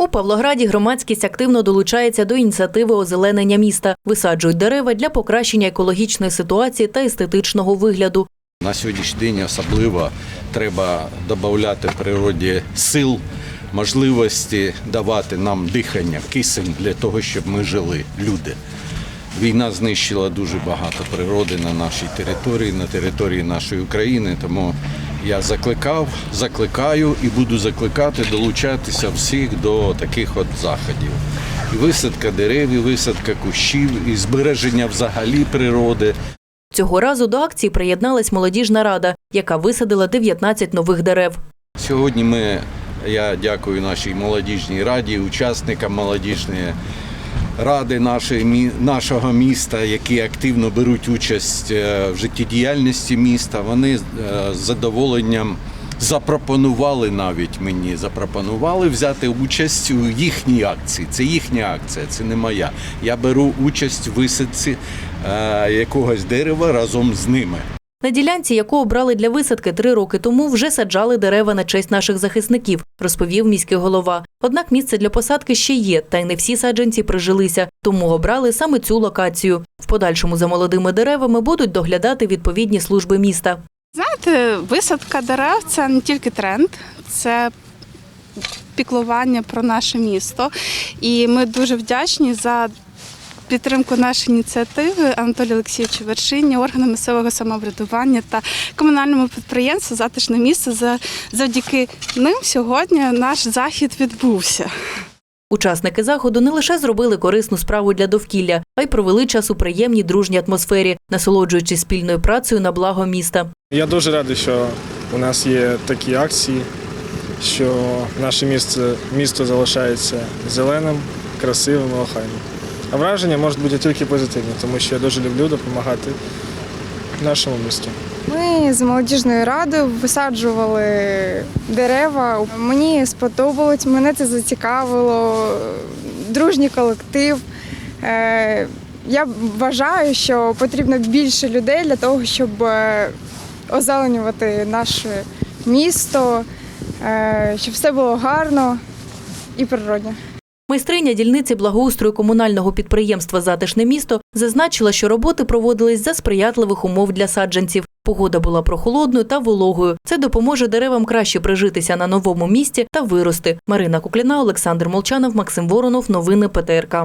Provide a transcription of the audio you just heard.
У Павлограді громадськість активно долучається до ініціативи озеленення міста, висаджують дерева для покращення екологічної ситуації та естетичного вигляду. На сьогоднішній день особливо треба додати природі сил, можливості давати нам дихання, кисень для того, щоб ми жили, люди. Війна знищила дуже багато природи на нашій території, на території нашої України. Тому я закликав, закликаю і буду закликати долучатися всіх до таких от заходів. І висадка дерев, і висадка кущів, і збереження взагалі природи. Цього разу до акції приєдналась молодіжна рада, яка висадила 19 нових дерев. Сьогодні ми, я дякую нашій молодіжній раді, учасникам молодіжної ради нашої, нашого міста, які активно беруть участь е, в життєдіяльності міста. Вони е, з задоволенням запропонували навіть мені, запропонували взяти участь у їхній акції. Це їхня акція, це не моя. Я беру участь в висадці е, якогось дерева разом з ними. На ділянці, яку обрали для висадки три роки тому, вже саджали дерева на честь наших захисників, розповів міський голова. Однак місце для посадки ще є, та й не всі саджанці прижилися, тому обрали саме цю локацію. В подальшому за молодими деревами будуть доглядати відповідні служби міста. Знаєте, висадка дерев це не тільки тренд, це піклування про наше місто. І ми дуже вдячні за підтримку нашої ініціативи Анатолію Олексійовичу Вершині, органам місцевого самоврядування та комунальному підприємству Затишне місце. За- Завдяки ним сьогодні наш захід відбувся. Учасники заходу не лише зробили корисну справу для довкілля, а й провели час у приємній дружній атмосфері, насолоджуючись спільною працею на благо міста. Я дуже радий, що у нас є такі акції, що наше місто, місто залишається зеленим, красивим і охайним. Враження можуть бути тільки позитивні, тому що я дуже люблю допомагати нашому місту. Ми з молодіжною радою висаджували дерева. Мені сподобалось, мене це зацікавило. Дружній колектив. Е, Я вважаю, що потрібно більше людей для того, щоб е, озеленювати наше місто, е, щоб все було гарно і природно. Майстриня дільниці благоустрою комунального підприємства Затишне місто зазначила, що роботи проводились за сприятливих умов для саджанців. Погода була прохолодною та вологою. Це допоможе деревам краще прижитися на новому місці та вирости. Марина Кукліна, Олександр Молчанов, Максим Воронов. Новини ПТРК.